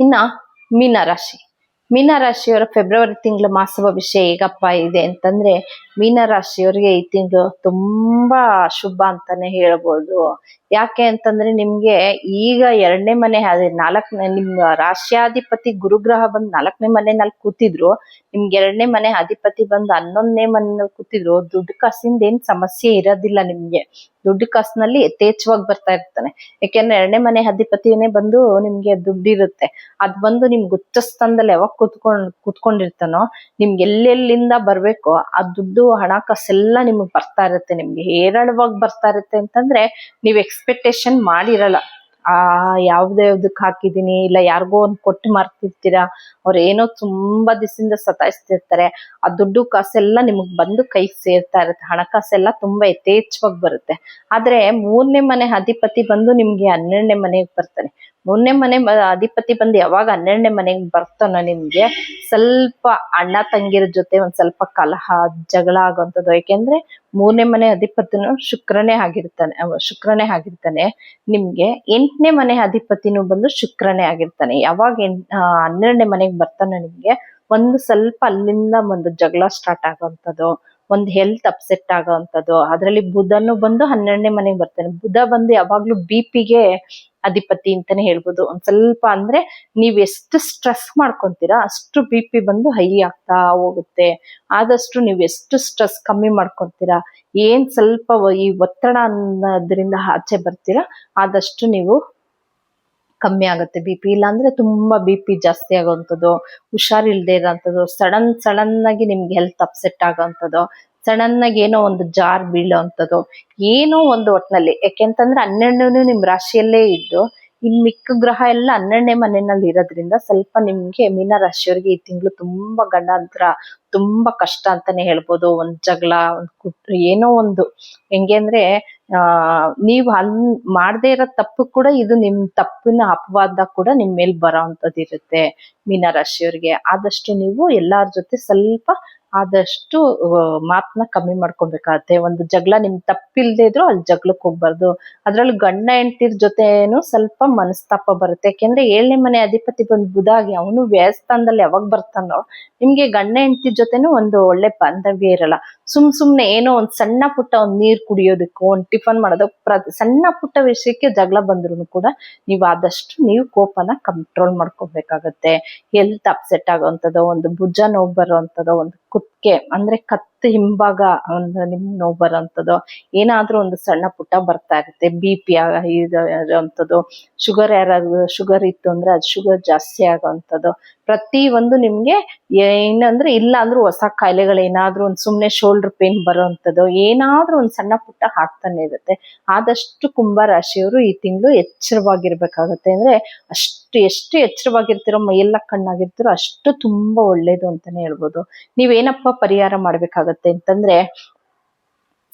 ಇನ್ನ ಮೀನ ರಾಶಿ ಮೀನ ರಾಶಿಯವರ ಫೆಬ್ರವರಿ ತಿಂಗಳ ಮಾಸ ಭವಿಷ್ಯ ಹೇಗಪ್ಪ ಇದೆ ಅಂತಂದ್ರೆ ಮೀನ ರಾಶಿಯವರಿಗೆ ಈ ತಿಂಗಳು ತುಂಬಾ ಶುಭ ಅಂತಾನೆ ಹೇಳ್ಬೋದು. ಯಾಕೆ ಅಂತಂದ್ರೆ ನಿಮ್ಗೆ ಈಗ ಎರಡನೇ ಮನೆ, ಅದೇ ನಾಲ್ಕನೇ ನಿಮ್ಮ ರಾಶ್ಯಾಧಿಪತಿ ಗುರುಗ್ರಹ ಬಂದ್ ನಾಲ್ಕನೇ ಮನೆಯಲ್ಲಿ ಕೂತಿದ್ರು, ನಿಮ್ಗೆ ಎರಡನೇ ಮನೆ ಅಧಿಪತಿ ಬಂದು ಹನ್ನೊಂದನೇ ಮನೆಯಲ್ಲಿ ಕೂತಿದ್ರು, ದುಡ್ಡು ಕಾಸಿಂದ ಏನ್ ಸಮಸ್ಯೆ ಇರೋದಿಲ್ಲ ನಿಮ್ಗೆ. ದುಡ್ಡು ಕಾಸಿನಲ್ಲಿ ಯಥೇಚ್ಛವಾಗಿ ಬರ್ತಾ ಇರ್ತಾನೆ. ಯಾಕೆಂದ್ರೆ ಎರಡನೇ ಮನೆ ಅಧಿಪತಿನೇ ಬಂದು ನಿಮ್ಗೆ ದುಡ್ಡಿರುತ್ತೆ. ಅದ್ ಬಂದು ನಿಮ್ಗೆ ಉಚ್ಚ ಸ್ಥಾನದಲ್ಲಿ ಯಾವಾಗ ಕೂತ್ಕೊಂಡ್, ಕೂತ್ಕೊಂಡಿರ್ತಾನೋ, ನಿಮ್ಗೆ ಎಲ್ಲೆಲ್ಲಿಂದ ಬರ್ಬೇಕೋ, ಆ ದುಡ್ಡು ಹಣಕಾಸೆಲ್ಲ ನಿಮಗೆ ಬರ್ತಾ ಇರುತ್ತೆ, ನಿಮ್ಗೆ ಹೇರಳವಾಗಿ ಬರ್ತಾ ಇರುತ್ತೆ ಅಂತಂದ್ರೆ ನೀವ್ ಎಕ್ಸ್ಪೆಕ್ಟೇಷನ್ ಮಾಡಿರಲ್ಲ. ಆ, ಯಾವ್ದೇ ಯಾವ್ದಕ್ ಹಾಕಿದೀನಿ, ಇಲ್ಲ ಯಾರಿಗೋ ಒಂದ್ ಕೊಟ್ಟು ಮಾರ್ತಿರ್ತೀರಾ, ಅವ್ರ ಏನೋ ತುಂಬಾ ದಿಸಿಂದ ಸತಾಯಿಸ್ತಿರ್ತಾರೆ. ಆ ದುಡ್ಡು ಕಾಸೆಲ್ಲ ನಿಮಗ್ ಬಂದು ಕೈ ಸೇರ್ತಾ ಇರುತ್ತೆ, ಹಣಕಾಸೆಲ್ಲ ತುಂಬಾ ಯಥೇಚ್ಛವಾಗಿ ಬರುತ್ತೆ. ಆದ್ರೆ ಮೂರನೇ ಮನೆ ಅಧಿಪತಿ ಬಂದು ನಿಮ್ಗೆ ಹನ್ನೆರಡನೇ ಮನೆಗೆ ಬರ್ತಾನೆ. ಮೂರನೇ ಮನೆ ಅಧಿಪತಿ ಬಂದು ಯಾವಾಗ ಹನ್ನೆರಡನೇ ಮನೆಗೆ ಬರ್ತಾನೋ ನಿಮ್ಗೆ, ಸ್ವಲ್ಪ ಅಣ್ಣ ತಂಗಿರ ಜೊತೆ ಒಂದ್ ಸ್ವಲ್ಪ ಕಲಹ, ಜಗಳ ಆಗುವಂತದ್ದು ಯಾಕೆಂದ್ರೆ ಮೂರನೇ ಮನೆ ಅಧಿಪತಿನು ಶುಕ್ರನೇ ಆಗಿರ್ತಾನೆ. ಶುಕ್ರನೇ ಆಗಿರ್ತಾನೆ. ನಿಮ್ಗೆ ಎಂಟನೇ ಮನೆ ಅಧಿಪತಿನೂ ಬಂದು ಶುಕ್ರನೇ ಆಗಿರ್ತಾನೆ. ಯಾವಾಗ ಎಂಟ್ ಹನ್ನೆರಡನೇ ಮನೆಗೆ ಬರ್ತಾನೆ ನಿಮ್ಗೆ ಒಂದು ಸ್ವಲ್ಪ ಅಲ್ಲಿಂದ ಒಂದು ಜಗಳ ಸ್ಟಾರ್ಟ್ ಆಗುವಂತದ್ದು ಒಂದು ಹೆಲ್ತ್ ಅಪ್ಸೆಟ್ ಆಗೋವಂಥದ್ದು ಅದರಲ್ಲಿ ಬುಧನು ಬಂದು ಹನ್ನೆರಡನೇ ಮನೆಗೆ ಬರ್ತಾನೆ. ಬುಧ ಬಂದು ಯಾವಾಗ್ಲೂ ಬಿ ಪಿಗೆ ಅಧಿಪತಿ ಅಂತಾನೆ ಹೇಳ್ಬೋದು. ಒಂದ್ ಸ್ವಲ್ಪ ಅಂದ್ರೆ ನೀವ್ ಎಷ್ಟು ಸ್ಟ್ರೆಸ್ ಮಾಡ್ಕೊಂತೀರಾ ಅಷ್ಟು ಬಿ ಪಿ ಬಂದು ಹೈ ಆಗ್ತಾ ಹೋಗುತ್ತೆ. ಆದಷ್ಟು ನೀವ್ ಎಷ್ಟು ಸ್ಟ್ರೆಸ್ ಕಮ್ಮಿ ಮಾಡ್ಕೊಂತೀರಾ, ಏನ್ ಸ್ವಲ್ಪ ಈ ಒತ್ತಡ ಅನ್ನೋದ್ರಿಂದ ಆಚೆ ಬರ್ತೀರಾ, ಆದಷ್ಟು ನೀವು ಕಮ್ಮಿ ಆಗುತ್ತೆ ಬಿ ಪಿ ಇಲ್ಲಾಂದ್ರೆ ತುಂಬಾ ಬಿ ಪಿ ಜಾಸ್ತಿ ಆಗೋವಂಥದ್ದು ಹುಷಾರಿಲ್ದೇ ಇರೋಂಥದ್ದು, ಸಡನ್ ಸಡನ್ ಆಗಿ ನಿಮ್ಗೆ ಹೆಲ್ತ್ ಅಪ್ಸೆಟ್ ಆಗೋವಂಥದ್ದು ಸಡನ್ ಆಗಿ ಏನೋ ಒಂದು ಜಾರ್ ಬೀಳೋವಂಥದ್ದು ಏನೋ ಒಂದು ಒಟ್ನಲ್ಲಿ. ಯಾಕೆಂತಂದ್ರೆ ಹನ್ನೆರಡನೇ ನಿಮ್ ರಾಶಿಯಲ್ಲೇ ಇದ್ದು, ಇನ್ ಮಿಕ್ಕ ಗ್ರಹ ಎಲ್ಲ ಹನ್ನೆರಡನೇ ಮನೆಯಲ್ಲಿ ಇರೋದ್ರಿಂದ ಸ್ವಲ್ಪ ನಿಮ್ಗೆ ಮೀನ ರಾಶಿಯವರಿಗೆ ಈ ತಿಂಗಳು ತುಂಬಾ ಗಂಡಾಂತರ, ತುಂಬಾ ಕಷ್ಟ ಅಂತಾನೆ ಹೇಳ್ಬೋದು. ಒಂದ್ ಜಗಳ, ಒಂದ್ ಏನೋ ಒಂದು. ಹೆಂಗೆ ಅಂದ್ರೆ, ಆ, ನೀವ್ ಅಲ್ ಮಾಡದೇ ಇರೋ ತಪ್ಪು ಕೂಡ ಇದು ನಿಮ್ ತಪ್ಪಿನ ಅಪವಾದ ಕೂಡ ನಿಮ್ ಮೇಲೆ ಬರೋ ಅಂತದಿರುತ್ತೆ ಮೀನ ರಾಶಿಯವರಿಗೆ. ಆದಷ್ಟು ನೀವು ಎಲ್ಲಾರ ಜೊತೆ ಸ್ವಲ್ಪ ಆದಷ್ಟು ಮಾತನ್ನ ಕಮ್ಮಿ ಮಾಡ್ಕೊಬೇಕಾಗತ್ತೆ ಒಂದು ಜಗಳ ನಿಮ್ ತಪ್ಪಿಲ್ದೇ ಇದ್ರು ಅಲ್ಲಿ ಜಗಳಕ್ಕೆ ಹೋಗ್ಬಾರ್ದು. ಅದ್ರಲ್ಲಿ ಗಂಡ ಹೆಂಡತಿರ್ ಜೊತೆನು ಸ್ವಲ್ಪ ಮನಸ್ತಾಪ ಬರುತ್ತೆ. ಯಾಕೆಂದ್ರೆ ಏಳನೇ ಮನೆ ಅಧಿಪತಿ ಬಂದ್ ಬುಧ ಆಗಿ ಅವನು ವ್ಯಯಸ್ಥಾನದಲ್ಲಿ ಯಾವಾಗ ಬರ್ತಾನೋ, ನಿಮ್ಗೆ ಗಂಡ ಹೆಂಡತಿ ಜೊತೆನೂ ಒಂದು ಒಳ್ಳೆ ಬಾಂಧವ್ಯ ಇರಲ್ಲ. ಸುಮ್ ಸುಮ್ನೆ ಏನೋ ಒಂದ್ ಸಣ್ಣ ಪುಟ್ಟ ಒಂದ್ ನೀರ್ ಕುಡಿಯೋದಕ್ಕೂ, ಒಂದ್ ಟಿಫನ್ ಮಾಡೋದಕ್ಕೆ ಪ್ರ- ಸಣ್ಣ ಪುಟ್ಟ ವಿಷಯಕ್ಕೆ ಜಗಳ ಬಂದ್ರು ಕೂಡ ನೀವು ಆದಷ್ಟು ನೀವು ಕೋಪನ ಕಂಟ್ರೋಲ್ ಮಾಡ್ಕೋಬೇಕಾಗತ್ತೆ. ಹೆಲ್ತ್ ಅಪ್ಸೆಟ್ ಆಗೋವಂಥದ್ದು ಒಂದು ಭುಜ ನೋವು ಬರುವಂಥದ್ದು ಒಂದು ಕುತ್ತಿಗೆ ಅಂದ್ರೆ ಕತ್ತು ಹಿಂಭಾಗ ಒಂದು ನಿಮ್ ನೋವು ಬರೋಂಥದ್ದು. ಏನಾದ್ರೂ ಒಂದು ಸಣ್ಣ ಪುಟ್ಟ ಬರ್ತಾ ಇರುತ್ತೆ. ಬಿ ಪಿ ಇರೋವಂಥದ್ದು. ಶುಗರ್ ಯಾರಾದ್ರು ಶುಗರ್ ಇತ್ತು ಅಂದ್ರೆ ಅದು ಶುಗರ್ ಜಾಸ್ತಿ ಆಗೋವಂಥದ್ದು ಪ್ರತಿ ಒಂದು ನಿಮ್ಗೆ ಏನಂದ್ರೆ ಇಲ್ಲ ಅಂದ್ರೂ ಹೊಸ ಕಾಯಿಲೆಗಳು ಏನಾದ್ರೂ ಒಂದು ಸುಮ್ನೆ ಶೋಲ್ಡರ್ ಪೇನ್ ಬರೋವಂಥದ್ದು ಏನಾದ್ರೂ ಒಂದು ಸಣ್ಣ ಪುಟ್ಟ ಹಾಕ್ತಾನೆ ಇರುತ್ತೆ. ಆದಷ್ಟು ಕುಂಭ ರಾಶಿಯವರು ಈ ತಿಂಗಳು ಎಚ್ಚರವಾಗಿರ್ಬೇಕಾಗತ್ತೆ. ಅಂದ್ರೆ ಅಷ್ಟು ಎಷ್ಟು ಎಚ್ಚರವಾಗಿರ್ತಿರೋ ಮೈಯೆಲ್ಲ ಕಣ್ಣಾಗಿರ್ತಿರೋ ಅಷ್ಟು ತುಂಬಾ ಒಳ್ಳೇದು ಅಂತಾನೆ ಹೇಳ್ಬೋದು. ನೀವೇನಪ್ಪ ಪರಿಹಾರ ಮಾಡ್ಬೇಕಾಗತ್ತೆ ಅಂತಂದ್ರೆ,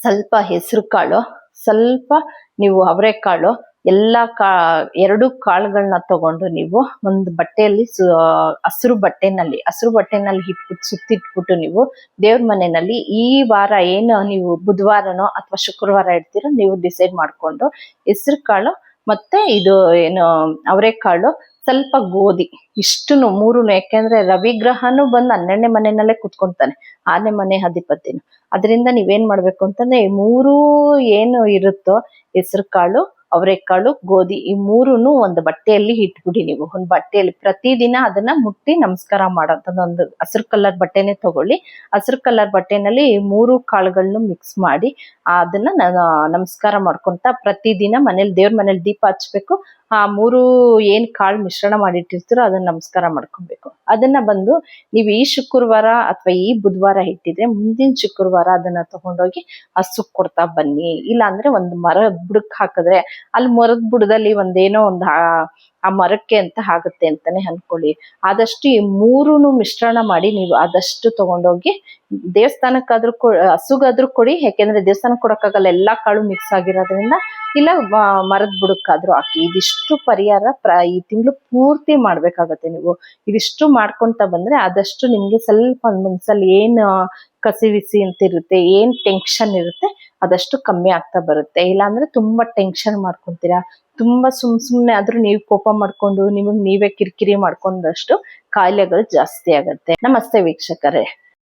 ಸ್ವಲ್ಪ ಹೆಸರು ಕಾಳು, ಸ್ವಲ್ಪ ನೀವು ಅವರೆಕಾಳು ಎಲ್ಲಾ ಕಾ, ಎರಡು ಕಾಳುಗಳನ್ನ ತಗೊಂಡು ನೀವು ಒಂದು ಬಟ್ಟೆಯಲ್ಲಿ ಸು- ಹಸಿರು ಬಟ್ಟೆನಲ್ಲಿ ಹಸಿರು ಬಟ್ಟೆನಲ್ಲಿ ಇಟ್ಬಿಟ್ಟು ಸುತ್ತಿಟ್ಬಿಟ್ಟು ನೀವು ದೇವ್ರ ಮನೆಯಲ್ಲಿ ಈ ವಾರ ಏನು ನೀವು ಬುಧವಾರನೋ ಅಥವಾ ಶುಕ್ರವಾರ ಇಡ್ತೀರೋ, ನೀವು ಡಿಸೈಡ್ ಮಾಡ್ಕೊಂಡು ಹೆಸರು ಕಾಳು ಮತ್ತೆ ಇದು ಏನು ಅವರೆಕಾಳು ಸ್ವಲ್ಪ ಗೋಧಿ. ಇಷ್ಟುನು ಮೂರುನು, ಯಾಕೆಂದ್ರೆ ರವಿಗ್ರಹನು ಬಂದು ಹನ್ನೆರಡನೇ ಮನೆಯಲ್ಲೇ ಕುತ್ಕೊಂತಾನೆ, ಆರನೇ ಮನೆ ಅಧಿಪತಿನು. ಅದರಿಂದ ನೀವೇನ್ ಮಾಡ್ಬೇಕು ಅಂತಂದ್ರೆ ಮೂರು ಏನು ಇರುತ್ತೋ, ಹೆಸರು ಕಾಳು ಅವರೆಕಾಳು ಗೋಧಿ, ಈ ಮೂರುನು ಒಂದು ಬಟ್ಟೆಯಲ್ಲಿ ಇಟ್ಬಿಡಿ ನೀವು. ಒಂದು ಬಟ್ಟೆಯಲ್ಲಿ ಪ್ರತಿದಿನ ಅದನ್ನ ಮುಟ್ಟಿ ನಮಸ್ಕಾರ ಮಾಡೋಂಥದ್ದು ಒಂದು ಹಸಿರು ಕಲರ್ ಬಟ್ಟೆನೆ ತಗೊಳ್ಳಿ. ಹಸಿರು ಕಲರ್ ಬಟ್ಟೆನಲ್ಲಿ ಮೂರು ಕಾಳುಗಳನ್ನು ಮಿಕ್ಸ್ ಮಾಡಿ ಅದನ್ನ ನಮಸ್ಕಾರ ಮಾಡ್ಕೊಂತ ಪ್ರತಿದಿನ ಮನೇಲಿ ದೇವ್ರ ಮನೇಲಿ ದೀಪ ಹಚ್ಬೇಕು. ಆ ಮೂರು ಏನ್ ಕಾಳು ಮಿಶ್ರಣ ಮಾಡಿಟ್ಟಿರ್ತೀರೋ ಅದನ್ನ ನಮಸ್ಕಾರ ಮಾಡ್ಕೊಬೇಕು. ಅದನ್ನ ಬಂದು ನೀವು ಈ ಶುಕ್ರವಾರ ಅಥವಾ ಈ ಬುಧವಾರ ಇಟ್ಟಿದ್ರೆ ಮುಂದಿನ ಶುಕ್ರವಾರ ಅದನ್ನ ತಗೊಂಡೋಗಿ ಹಸುಕ್ ಕೊಡ್ತಾ ಬನ್ನಿ. ಇಲ್ಲ ಅಂದ್ರೆ ಒಂದು ಮರದ ಬುಡಕ್ ಹಾಕಿದ್ರೆ ಅಲ್ಲಿ ಮರದ ಬುಡದಲ್ಲಿ ಒಂದೇನೋ ಒಂದು ಆ- ಮರಕ್ಕೆ ಅಂತ ಆಗುತ್ತೆ ಅಂತಾನೆ ಅನ್ಕೊಳ್ಳಿ. ಆದಷ್ಟು ಈ ಮೂರುನು ಮಿಶ್ರಣ ಮಾಡಿ ನೀವು ಆದಷ್ಟು ತಗೊಂಡೋಗಿ ದೇವಸ್ಥಾನಕ್ಕಾದ್ರೂ ಕೊ, ಹಸುಗಾದ್ರೂ ಕೊಡಿ. ಯಾಕೆಂದ್ರೆ ದೇವಸ್ಥಾನಕ್ಕೆ ಕೊಡೋಕ್ಕಾಗಲ್ಲ, ಎಲ್ಲಾ ಕಾಳು ಮಿಕ್ಸ್ ಆಗಿರೋದ್ರಿಂದ ಇಲ್ಲ ಮರದ ಬುಡಕ್ಕಾದ್ರೂ ಹಾಕಿ. ಇದಿಷ್ಟು ಪರಿಹಾರ ಪ್ರ, ಈ ತಿಂಗಳು ಪೂರ್ತಿ ಮಾಡ್ಬೇಕಾಗತ್ತೆ ನೀವು. ಇದಿಷ್ಟು ಮಾಡ್ಕೊಂತ ಬಂದ್ರೆ ಆದಷ್ಟು ನಿಮ್ಗೆ ಸ್ವಲ್ಪ ಮನ್ಸಲ್ಲಿ ಏನ್ ಕಸಿವಿಸಿ ಅಂತ ಇರುತ್ತೆ, ಏನ್ ಟೆನ್ಷನ್ ಇರುತ್ತೆ ಅದಷ್ಟು ಕಮ್ಮಿ ಆಗ್ತಾ ಬರುತ್ತೆ. ಇಲ್ಲಾಂದ್ರೆ ತುಂಬಾ ಟೆನ್ಷನ್ ಮಾಡ್ಕೊಂತೀರಾ? ತುಂಬಾ ಸುಮ್ ಸುಮ್ನೆ ಆದ್ರೂ ನೀವು ಕೋಪ ಮಾಡ್ಕೊಂಡು, ನಿಮಗ್ ನೀವೇ ಕಿರಿಕಿರಿ ಮಾಡ್ಕೊಂಡಷ್ಟು ಕಾಯಿಲೆಗಳು ಜಾಸ್ತಿ ಆಗುತ್ತೆ. ನಮಸ್ತೆ ವೀಕ್ಷಕರೇ.